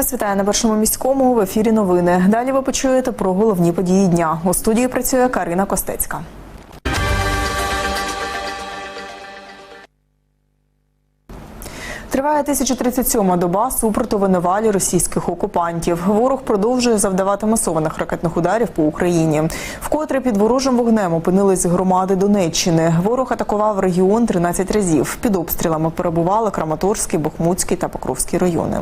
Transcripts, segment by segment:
вас вітає на першому міському в ефірі. Новини. Далі ви почуєте про головні події дня. У студії працює Карина Костецька. Триває 1037-ма доба супротиву навалі російських окупантів. Ворог продовжує завдавати масованих ракетних ударів по Україні. Вкотре під ворожим вогнем опинились громади Донеччини. Ворог атакував регіон 13 разів. Під обстрілами перебували Краматорський, Бахмутський та Покровський райони.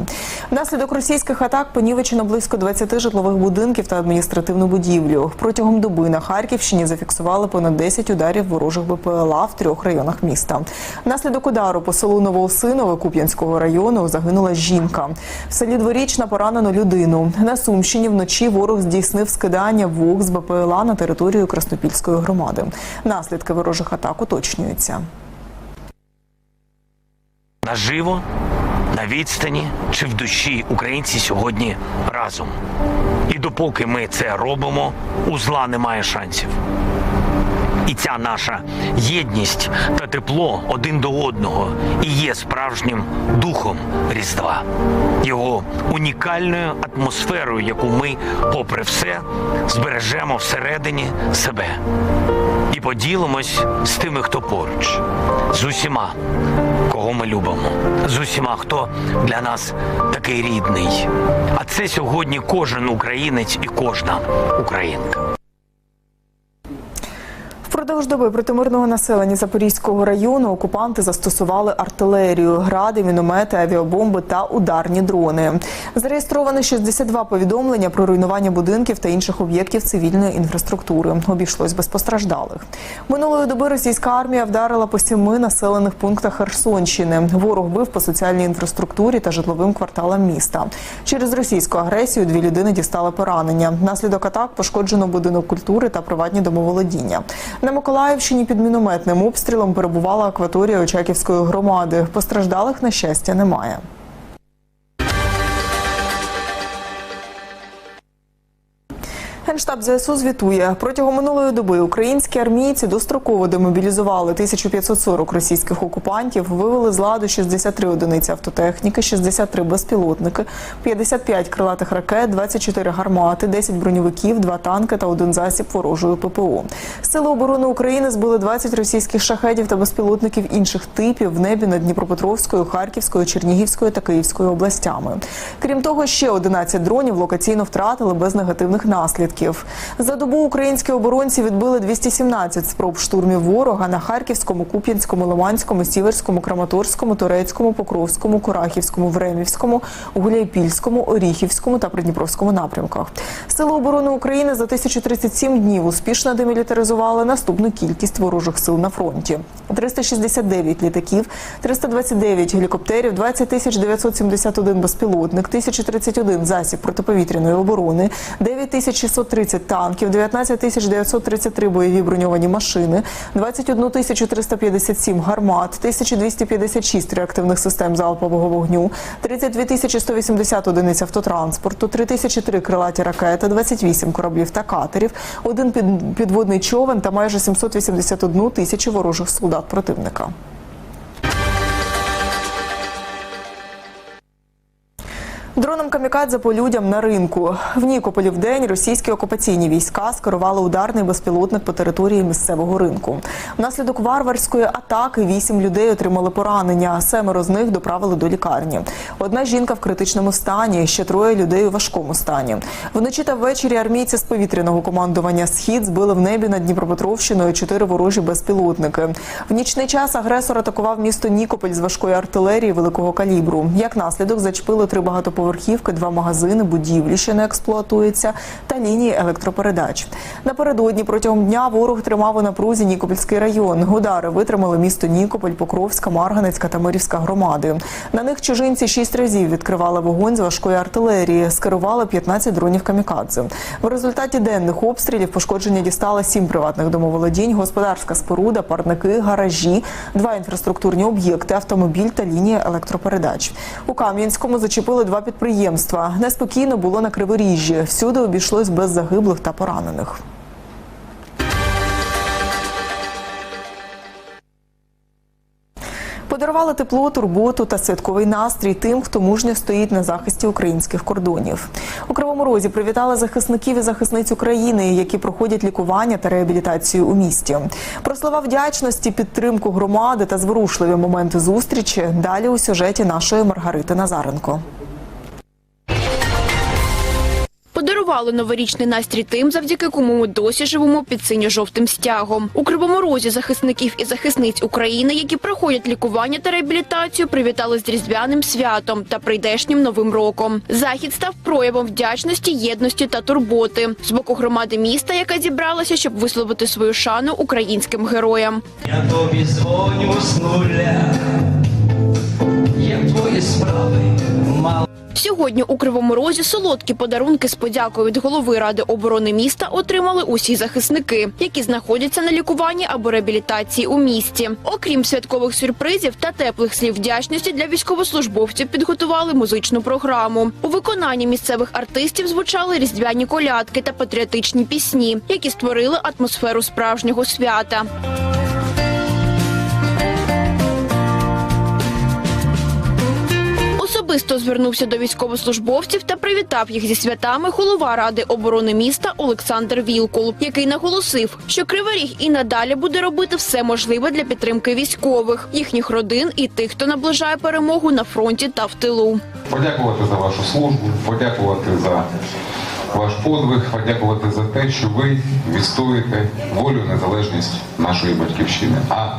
Внаслідок російських атак понівечено близько 20 житлових будинків та адміністративну будівлю. Протягом доби на Харківщині зафіксували понад 10 ударів ворожих БПЛА в трьох районах міста. Внаслідок удару по селу Новоосинове Куп'янського району загинула жінка. В селі Дворічна поранено людину. На Сумщині вночі ворог здійснив скидання вух з БПЛА на територію Краснопільської громади. Наслідки ворожих атак уточнюються. Наживо, на відстані чи в душі українці сьогодні разом. І допоки ми це робимо, у зла немає шансів. І ця наша єдність та тепло один до одного і є справжнім духом Різдва, його унікальною атмосферою, яку ми, попри все, збережемо всередині себе і поділимось з тими, хто поруч, з усіма, кого ми любимо, з усіма, хто для нас такий рідний. А це сьогодні кожен українець і кожна українка. Впродовж доби проти мирного населення Запорізького району окупанти застосували артилерію, гради, міномети, авіабомби та ударні дрони. Зареєстровано 62 повідомлення про руйнування будинків та інших об'єктів цивільної інфраструктури. Обійшлось без постраждалих. Минулої доби російська армія вдарила по сіми населених пунктах Херсонщини. Ворог бив по соціальній інфраструктурі та житловим кварталам міста. Через російську агресію дві людини дістали поранення. Внаслідок атак пошкоджено будинок культури та приватні домоволодіння. На Миколаївщині під мінометним обстрілом перебувала акваторія Очаківської громади. Постраждалих на щастя немає. Генштаб ЗСУ звітує протягом минулої доби українські армійці достроково демобілізували 1540 російських окупантів, вивели з ладу 63 одиниці автотехніки, 63 безпілотники, 55 крилатих ракет, 24 гармати, 10 броньовиків, 2 танки та один засіб ворожої ППО. Сили оборони України збили 20 російських шахедів та безпілотників інших типів в небі над Дніпропетровською, Харківською, Чернігівською та Київською областями. Крім того, ще 11 дронів локаційно втратили без негативних наслідків десантників. За добу українські оборонці відбили 217 спроб штурмів ворога на Харківському, Куп'янському, Лиманському, Сіверському, Краматорському, Турецькому, Покровському, Курахівському, Времівському, Гуляйпільському, Оріхівському та Придніпровському напрямках. Сили оборони України за 1037 днів успішно демілітаризували наступну кількість ворожих сил на фронті: 369 літаків, 329 гелікоптерів, 20 971 безпілотник, 1031 засіб протиповітряної оборони, 9600 930 танків, 19 тисяч 933 бойові броньовані машини, 21 тисячу 357 гармат, 1256 реактивних систем залпового вогню, 32 тисячі 180 одиниць автотранспорту, 3003 крилаті ракети, 28 кораблів та катерів, один підводний човен та майже 781 тисячу ворожих солдат противника. Дроном камікадзе по людям на ринку. В Нікополі в день російські окупаційні війська скерували ударний безпілотник по території місцевого ринку. Внаслідок варварської атаки вісім людей отримали поранення. Семеро з них доправили до лікарні. Одна жінка в критичному стані, ще троє людей у важкому стані. Вночі та ввечері армійці з повітряного командування Схід збили в небі над Дніпропетровщиною чотири ворожі безпілотники. В нічний час агресор атакував місто Нікополь з важкої артилерії великого калібру. Як наслідок зачепили три багатоповерхівки, два магазини, будівлі, що не експлуатуються, та лінії електропередач. Напередодні протягом дня ворог тримав у напрузі Нікопольський район. Удари витримали місто Нікополь, Покровська, Марганецька та Мирівська громади. На них чужинці шість разів відкривали вогонь з важкої артилерії, скерували 15 дронів камікадзе. В результаті денних обстрілів пошкодження дістали сім приватних домоволодінь, господарська споруда, парники, гаражі, два інфраструктурні об'єкти, автомобіль та лінія електропередач. У Кам'янському зачепили два підприємства. Неспокійно було на Криворіжжі. Всюди обійшлось без загиблих та поранених. Подарували тепло, турботу та святковий настрій тим, хто мужньо стоїть на захисті українських кордонів. У Кривому Розі привітали захисників і захисниць України, які проходять лікування та реабілітацію у місті. Про слова вдячності, підтримку громади та зворушливі моменти зустрічі далі у сюжеті нашої Маргарити Назаренко. Подарували новорічний настрій тим, завдяки кому ми досі живемо під синьо-жовтим стягом. У Кривому Розі захисників і захисниць України, які проходять лікування та реабілітацію, привітали з різдвяним святом та прийдешнім новим роком. Захід став проявом вдячності, єдності та турботи з боку громади міста, яка зібралася, щоб висловити свою шану українським героям. Я тобі дзвоню з нуля, як твої справи мало. Сьогодні у Кривому Розі солодкі подарунки з подякою від голови ради оборони міста отримали усі захисники, які знаходяться на лікуванні або реабілітації у місті. Окрім святкових сюрпризів та теплих слів вдячності для військовослужбовців, підготували музичну програму. У виконанні місцевих артистів звучали різдвяні колядки та патріотичні пісні, які створили атмосферу справжнього свята. Особисто звернувся до військовослужбовців та привітав їх зі святами голова ради оборони міста Олександр Вілкул, який наголосив, що Кривий Ріг і надалі буде робити все можливе для підтримки військових, їхніх родин і тих, хто наближає перемогу на фронті та в тилу. подякувати за вашу службу, подякувати за ваш подвиг, подякувати за те, що ви відстоюєте волю, незалежність нашої батьківщини. А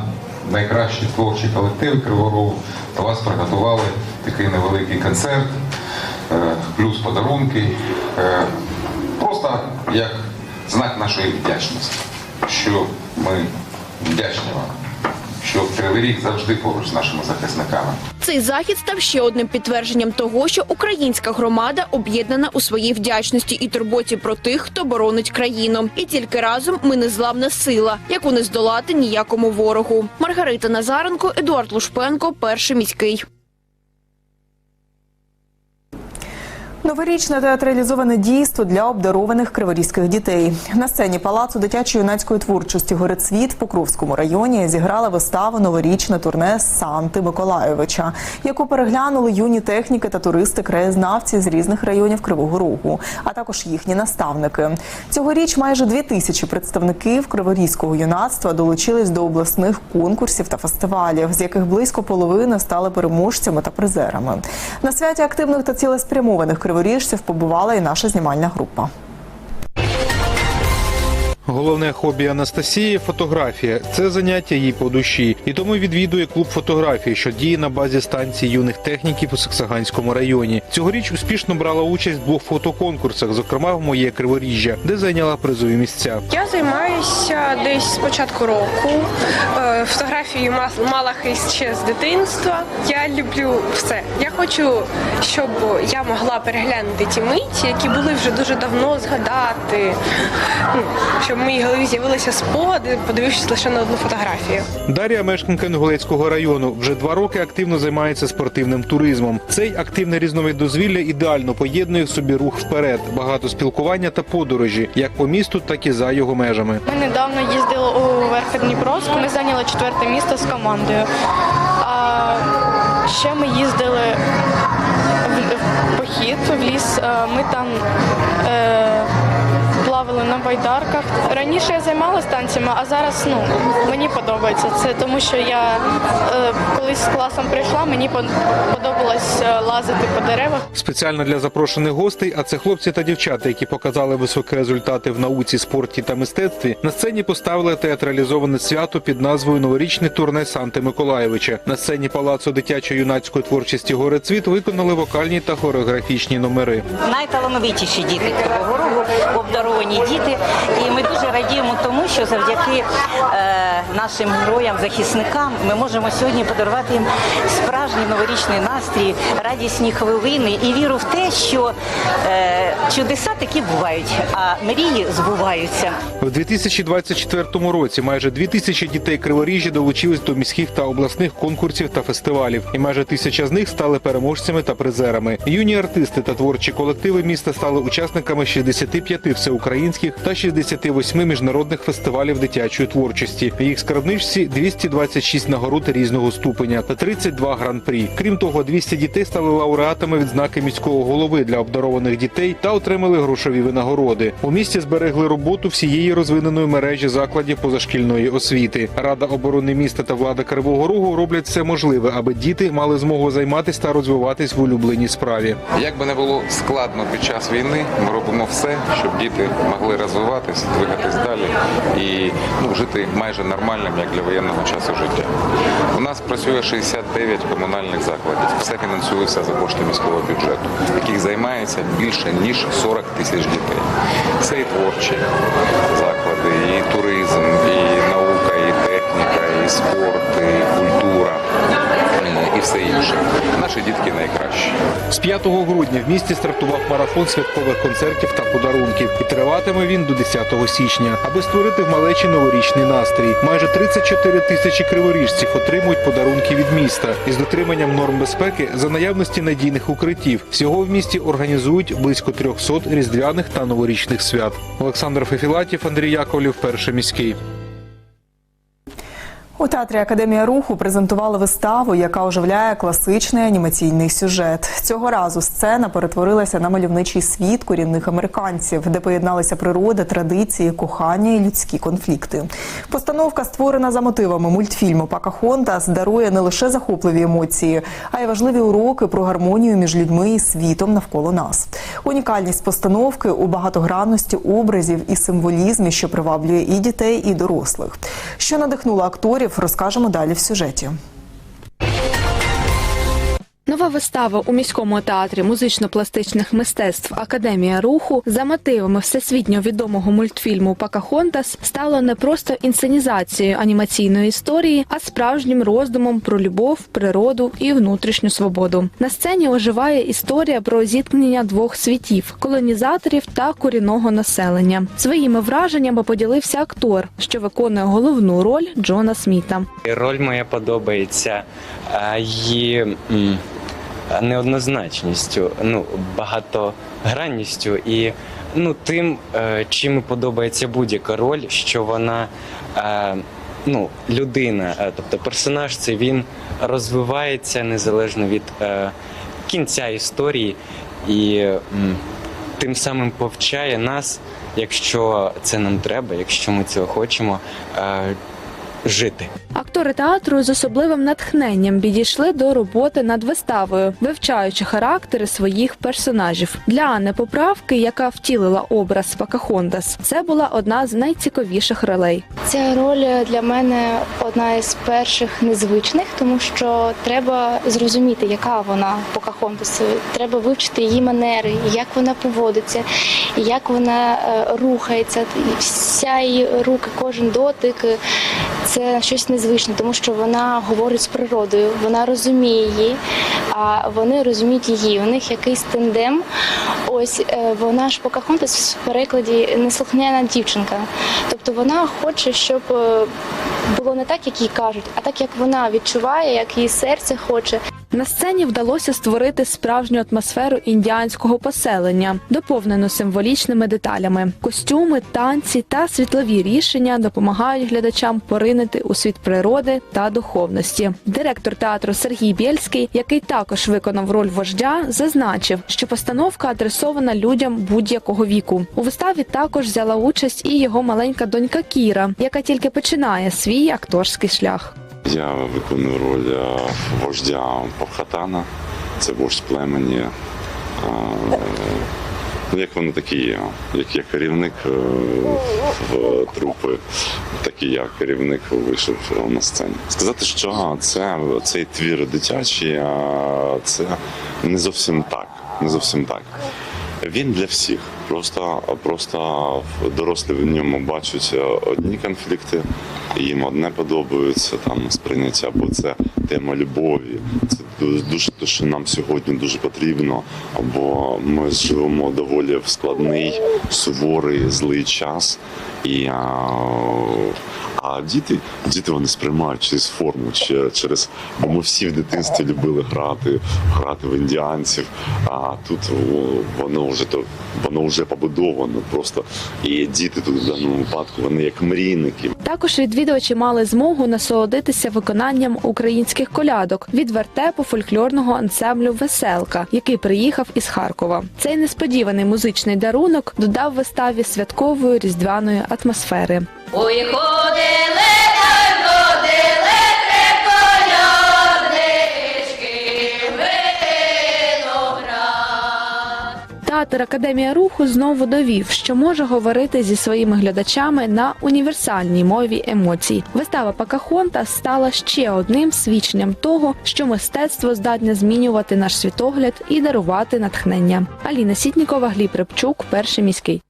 найкращі творчий колектив Криворов до вас приготували такий невеликий концерт, е, плюс подарунки. е, Просто як знак нашої вдячності, що ми вдячні вам, що Кривий Ріг завжди поруч з нашими захисниками. Цей захід став ще одним підтвердженням того, що українська громада об'єднана у своїй вдячності і турботі про тих, хто боронить країну. І тільки разом ми незламна сила, яку не здолати ніякому ворогу. Маргарита Назаренко, Едуард Лушпенко, перший міський. Новорічне театралізоване дійство для обдарованих криворізьких дітей. На сцені палацу дитячо-юнацької творчості Горецвіт в Покровському районі зіграла виставу новорічне турне Санти Миколайовича, яку переглянули юні техніки та туристи-краєзнавці з різних районів Кривого Рогу, а також їхні наставники. Цьогоріч майже дві тисячі представників криворізького юнацтва долучились до обласних конкурсів та фестивалів, з яких близько половини стали переможцями та призерами. На святі активних та цілеспрямованих криворіжців побувала і наша знімальна група. Головне хобі Анастасії фотографія. Це заняття їй по душі, і тому відвідує клуб фотографії, що діє на базі станції юних техніків у Саксаганському районі. Цьогоріч успішно брала участь в двох фотоконкурсах, зокрема в моє Криворіжжя, де зайняла призові місця. Я займаюся десь з початку року. Е, Фотографію мала хист ще з дитинства. Я люблю все. Я хочу, щоб я могла переглянути ті миті, які були вже дуже давно згадати. Ну, Щоб в моїй голові з'явилися спогади, подивившись лише на одну фотографію. Дар'я, мешканка Інгулецького району, вже два роки активно займається спортивним туризмом. Цей активний різновид дозвілля ідеально поєднує в собі рух вперед, багато спілкування та подорожі, як по місту, так і за його межами. Ми недавно їздили у Верхотдніпровськ, ми зайняли четверте місто з командою. А ще ми їздили в, похід в ліс. Ми там е, на байдарках. Раніше я займалася танцями, а зараз ну, мені подобається це, тому що я е, колись з класом прийшла, мені подобалось е, лазити по деревах. Спеціально для запрошених гостей, а це хлопці та дівчата, які показали високі результати в науці, спорті та мистецтві. На сцені поставили театралізоване свято під назвою Новорічне турне Санти Миколаєвича. На сцені палацу дитячо-юнацької творчості Горецвіт виконали вокальні та хореографічні номери. найталановитіші діти Кривого Рогу, обдаровані діти. І ми дуже радіємо тому, що завдяки е, нашим героям, захисникам, ми можемо сьогодні подарувати їм справжній новорічний настрій, радісні хвилини і віру в те, що е, чудеса такі бувають, а мрії збуваються. В 2024 році майже дві тисячі дітей Криворіжжя долучились до міських та обласних конкурсів та фестивалів, і майже тисяча з них стали переможцями та призерами. Юні артисти та творчі колективи міста стали учасниками 65 всеукраїнських та 68 міжнародних фестивалів дитячої творчості. В їх скарбничці 226 нагород різного ступеня та 32 гран-прі. Крім того, 200 дітей стали лауреатами відзнаки міського голови для обдарованих дітей та отримали грошові винагороди. У місті зберегли роботу всієї розвиненої мережі закладів позашкільної освіти. Рада оборони міста та влада Кривого Рогу роблять все можливе, аби діти мали змогу займатися та розвиватись в улюбленій справі. Як би не було складно під час війни, ми робимо все, щоб діти могли розвиватись, двигатись далі і ну, жити майже нормальним, як для воєнного часу життя. У нас працює 69 комунальних закладів. Все фінансується за кошти міського бюджету, яких займається більше ніж 40 тисяч дітей. Це і творчі заклади, і туризм, і наука, і техніка, і спорт, і культура, все інше. Наші дітки найкращі. З 5 грудня в місті стартував марафон святкових концертів та подарунків, і триватиме він до 10 січня, аби створити в малечі новорічний настрій. Майже 34 тисячі криворіжців отримують подарунки від міста із дотриманням норм безпеки за наявності надійних укриттів. Всього в місті організують близько 300 різдвяних та новорічних свят. Олександр Фефілатів, Андрій Яковлів, перший міський. У театрі Академія руху презентували виставу, яка оживляє класичний анімаційний сюжет. Цього разу сцена перетворилася на мальовничий світ корінних американців, де поєдналися природа, традиції, кохання і людські конфлікти. Постановка, створена за мотивами мультфільму Покахонтас, дарує не лише захопливі емоції, а й важливі уроки про гармонію між людьми і світом навколо нас. Унікальність постановки у багатогранності образів і символізмі, що приваблює і дітей, і дорослих. Що надихнуло акторів, розкажемо далі в сюжеті. Нова вистава у міському театрі музично-пластичних мистецтв Академія руху за мотивами всесвітньо відомого мультфільму Покахонтас стала не просто інсценізацією анімаційної історії, а справжнім роздумом про любов, природу і внутрішню свободу. На сцені оживає історія про зіткнення двох світів колонізаторів та корінного населення. Своїми враженнями поділився актор, що виконує головну роль Джона Сміта. Роль моя подобається її неоднозначністю, ну, багатогранністю і ну, тим, е, чим подобається будь-яка роль, що вона е, ну, людина, е, тобто персонаж, це він розвивається незалежно від е, кінця історії і м, тим самим повчає нас, якщо це нам треба, якщо ми цього хочемо. е, Жити. Актори театру з особливим натхненням підійшли до роботи над виставою, вивчаючи характери своїх персонажів. Для Анни Поправки, яка втілила образ Покахонтас, це була одна з найцікавіших ролей. Ця роль для мене одна із перших незвичних, тому що треба зрозуміти, яка вона Покахонтас. Треба вивчити її манери, як вона поводиться, як вона е, рухається. Вся її руки, кожен дотик це щось незвичне, тому що вона говорить з природою, вона розуміє її, а вони розуміють її. У них якийсь тендем. Ось е, вона ж Покахонтас в перекладі неслухняна дівчинка. Тобто вона хоче, щоб е, було не так, як їй кажуть, а так, як вона відчуває, як її серце хоче. На сцені вдалося створити справжню атмосферу індіанського поселення, доповнену символічними деталями. Костюми, танці та світлові рішення допомагають глядачам поринити у світ природи та духовності. Директор театру Сергій Бєльський, який також виконав роль вождя, зазначив, що постановка адресована людям будь-якого віку. У виставі також взяла участь і його маленька донька Кіра, яка тільки починає свій акторський шлях. Я виконую роль е, вождя Павхатана, це вождь племені. Е, Ну, як вони такі є, як я керівник е, в трупи, так і я керівник вийшов на сцені. Сказати, що це цей твір дитячий, це не зовсім так. Не зовсім так. Він для всіх. Просто, просто дорослі в ньому бачать одні конфлікти, їм одне подобається там сприйняття, бо це тема любові, це дуже, те, що нам сьогодні дуже потрібно, бо ми живемо доволі в складний, суворий, злий час. І, а, а діти, діти вони сприймають через форму, через бо ми всі в дитинстві любили грати, грати в індіанців. А тут воно вже то воно вже побудовано просто. І діти тут в даному випадку вони як мрійники. Також відвідувачі мали змогу насолодитися виконанням українських колядок від вертепу фольклорного ансамблю Веселка, який приїхав із Харкова. Цей несподіваний музичний дарунок додав виставі святкової різдвяної атмосфери. Ой, ходили, Театр Академія руху знову довів, що може говорити зі своїми глядачами на універсальній мові емоцій. Вистава Пакахонта стала ще одним свідченням того, що мистецтво здатне змінювати наш світогляд і дарувати натхнення. Аліна Сітнікова, Гліб Репчук, перший міський.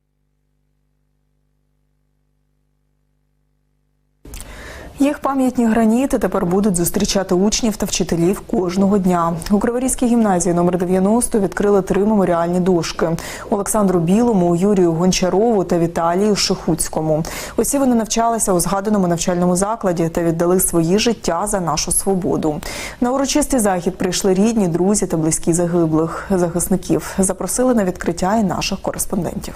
Їх пам'ятні граніти тепер будуть зустрічати учнів та вчителів кожного дня. У Криворізькій гімназії номер 90 відкрили три меморіальні дошки Олександру Білому, Юрію Гончарову та Віталію Шихуцькому. Усі вони навчалися у згаданому навчальному закладі та віддали свої життя за нашу свободу. На урочистий захід прийшли рідні, друзі та близькі загиблих захисників. Запросили на відкриття і наших кореспондентів.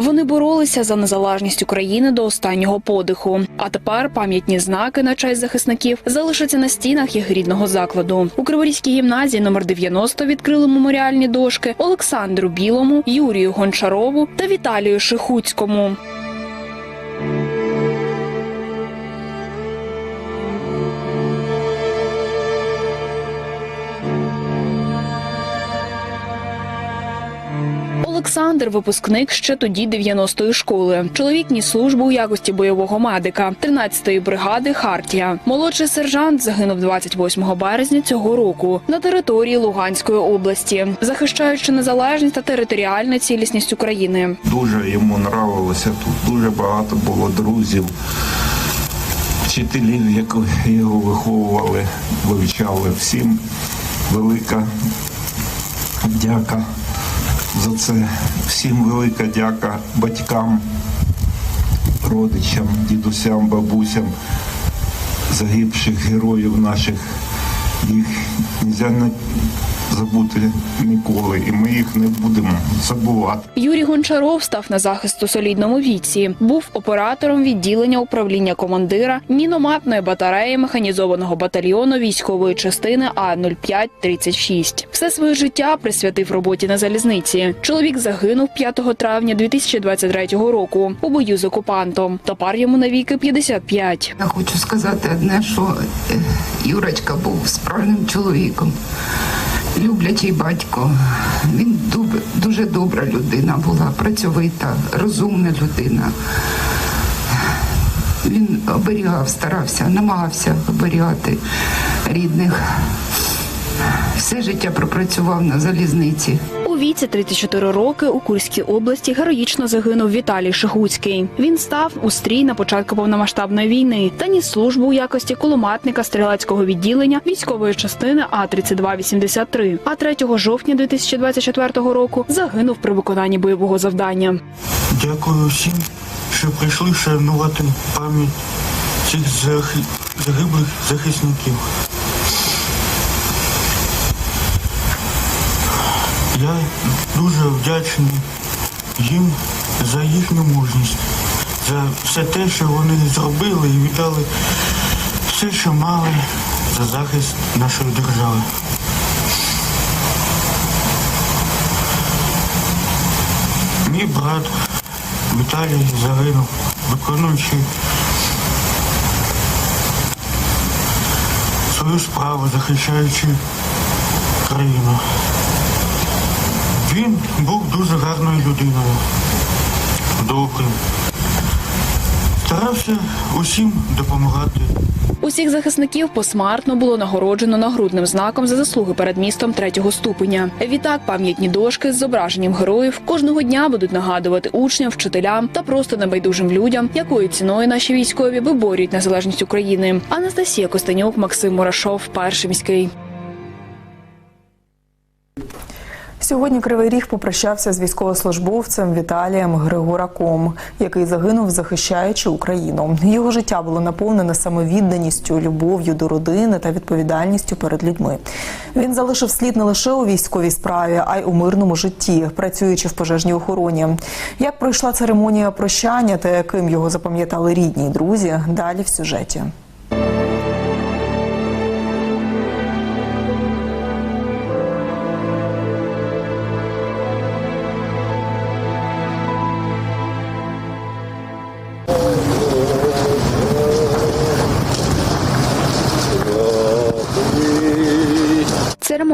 Вони боролися за незалежність України до останнього подиху. А тепер пам'ятні знаки на честь захисників залишаться на стінах їх рідного закладу. У Криворізькій гімназії номер 90 відкрили меморіальні дошки Олександру Білому, Юрію Гончарову та Віталію Шихуцькому. Олександр випускник ще тоді 90-ї школи. Чоловік ніс службу у якості бойового медика 13-ї бригади Хартія. Молодший сержант загинув 28 березня цього року на території Луганської області, захищаючи незалежність та територіальну цілісність України. Дуже йому нравилося тут. Дуже багато було друзів, вчителів, які його виховували, вивчали. Всім велика дяка за це. Всім велика дяка батькам, родичам, дідусям, бабусям, загибших героїв наших. Їх не забути ніколи, і ми їх не будемо забувати. Юрій Гончаров став на захист у солідному віці. Був оператором відділення управління командира мінометної батареї механізованого батальйону військової частини А 0536 Все своє життя присвятив роботі на залізниці. Чоловік загинув 5 травня 2023 року у бою з окупантом. Тепер йому навіки 55. Я хочу сказати одне, що е, Юрочка був справжнім чоловіком, люблячий батько. Він дуже добра людина була, працьовита, розумна людина. Він оберігав, старався, намагався оберігати рідних. Все життя пропрацював на залізниці. Віці 34 роки у Курській області героїчно загинув Віталій Шихуцький. Він став у стрій на початку повномасштабної війни та ніс службу у якості кулеметника стрілецького відділення військової частини А 3283 А 3 жовтня 2024 року загинув при виконанні бойового завдання. Дякую всім, що прийшли шанувати пам'ять цих загиблих захисників. Я дуже вдячний їм за їхню мужність, за все те, що вони зробили і віддали все, що мали за захист нашої держави. Мій брат Віталій загинув, виконуючи свою справу, захищаючи країну. Він був дуже гарною людиною, добрим. Старався усім допомагати Усіх захисників посмертно було нагороджено нагрудним знаком за заслуги перед містом третього ступеня. Відтак пам'ятні дошки з зображенням героїв кожного дня будуть нагадувати учням, вчителям та просто небайдужим людям, якою ціною наші військові виборюють незалежність України. Анастасія Костенюк, Максим Мурашов, перший міський. Сьогодні Кривий Ріг попрощався з військовослужбовцем Віталієм Григораком, який загинув, захищаючи Україну. Його життя було наповнене самовідданістю, любов'ю до родини та відповідальністю перед людьми. Він залишив слід не лише у військовій справі, а й у мирному житті, працюючи в пожежній охороні. Як пройшла церемонія прощання та яким його запам'ятали рідні й друзі, далі в сюжеті.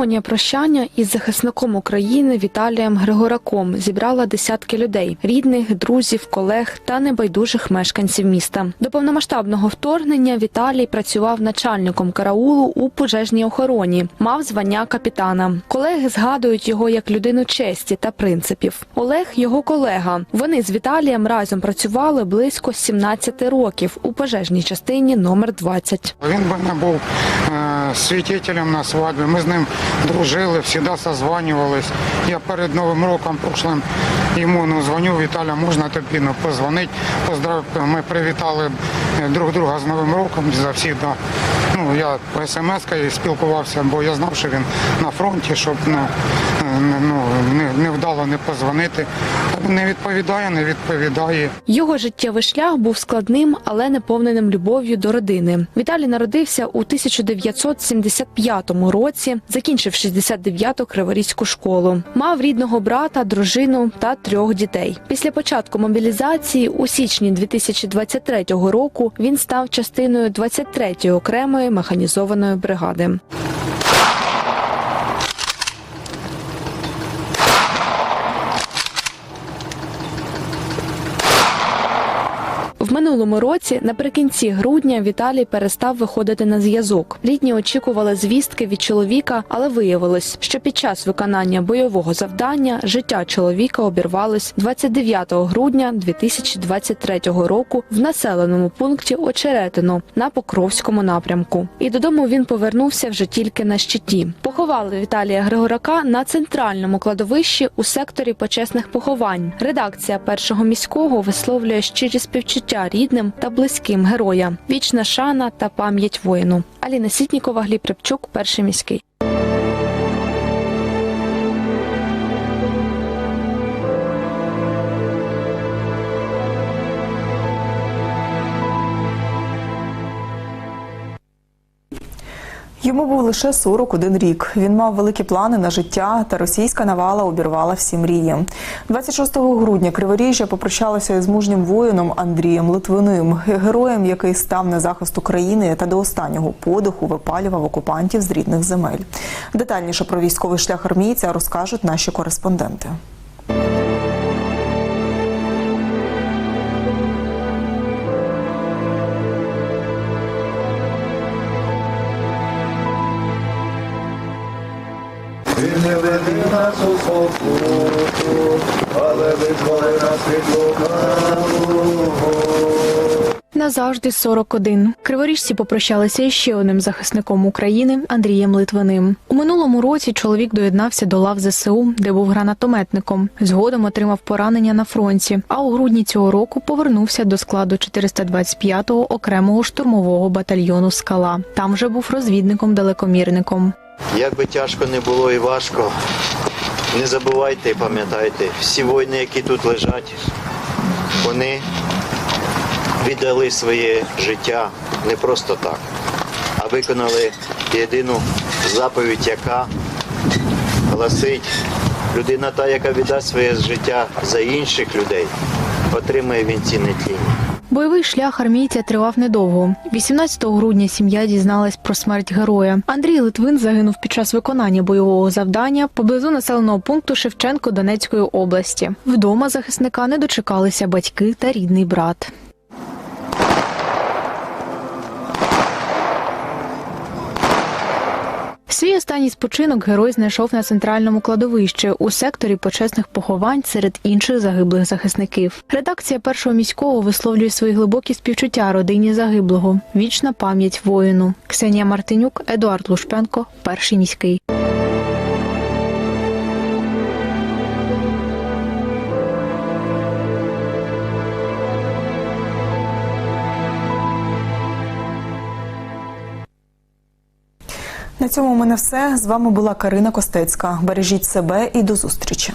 Церемонія прощання із захисником України Віталієм Григораком зібрала десятки людей рідних, друзів, колег та небайдужих мешканців міста. До повномасштабного вторгнення Віталій працював начальником караулу у пожежній охороні, мав звання капітана. Колеги згадують його як людину честі та принципів. Олег його колега. Вони з Віталієм разом працювали близько 17 років у пожежній частині номер 20. Він в був е, на свадьбі. Ми з ним дружили, завжди созванювались. Я перед Новим роком прошлим йому ну, дзвоню, Віталя, можна тобі ну, позвонити, поздравити. Ми привітали е, друг друга з Новим роком завжди. Ну, я по смс спілкувався, бо я знав, що він на фронті, щоб ну, е, ну, не, не вдало не позвонити. Не відповідає, не відповідає. Його життєвий шлях був складним, але наповненим любов'ю до родини. Віталій народився у 1975 році, закінчив 69-ту Криворізьку школу. Мав рідного брата, дружину та трьох дітей. Після початку мобілізації у січні 2023 року він став частиною 23-ї окремої механізованої бригади. Минулому році, наприкінці грудня, Віталій перестав виходити на зв'язок. Рідні очікували звістки від чоловіка, але виявилось, що під час виконання бойового завдання життя чоловіка обірвалось 29 грудня 2023 року в населеному пункті Очеретино на Покровському напрямку. І додому він повернувся вже тільки на щиті. Поховали Віталія Григорака на центральному кладовищі у секторі почесних поховань. Редакція першого міського висловлює щирі співчуття рідним та близьким героя. Вічна шана та пам'ять воїну. Аліна Сітнікова, Гліб Рябчук, перший міський. Йому був лише 41 рік. Він мав великі плани на життя, та російська навала обірвала всі мрії. 26 грудня Криворіжжя попрощалося із мужнім воїном Андрієм Литвиним, героєм, який став на захист України та до останнього подиху випалював окупантів з рідних земель. Детальніше про військовий шлях армійця розкажуть наші кореспонденти. Спокусу, але визволи нас від лукавого. Назавжди 41. Криворіжці попрощалися із ще одним захисником України Андрієм Литвиним. У минулому році чоловік доєднався до лав ЗСУ, де був гранатометником. Згодом отримав поранення на фронті. А у грудні цього року повернувся до складу 425-го окремого штурмового батальйону Скала. Там вже був розвідником-далекомірником. Як би тяжко не було і важко, не забувайте і пам'ятайте, всі воїни, які тут лежать, вони віддали своє життя не просто так, а виконали єдину заповідь, яка гласить, людина та, яка віддасть своє життя за інших людей, отримає вінці нетління. Бойовий шлях армійця тривав недовго. 18 грудня сім'я дізналась про смерть героя. Андрій Литвин загинув під час виконання бойового завдання поблизу населеного пункту Шевченко Донецької області. Вдома захисника не дочекалися батьки та рідний брат. Свій останній спочинок герой знайшов на центральному кладовищі у секторі почесних поховань серед інших загиблих захисників. Редакція першого міського висловлює свої глибокі співчуття родині загиблого. Вічна пам'ять воїну. Ксенія Мартинюк, Едуард Лушпенко, перший міський. На цьому у мене все. З вами була Карина Костецька. Бережіть себе і до зустрічі.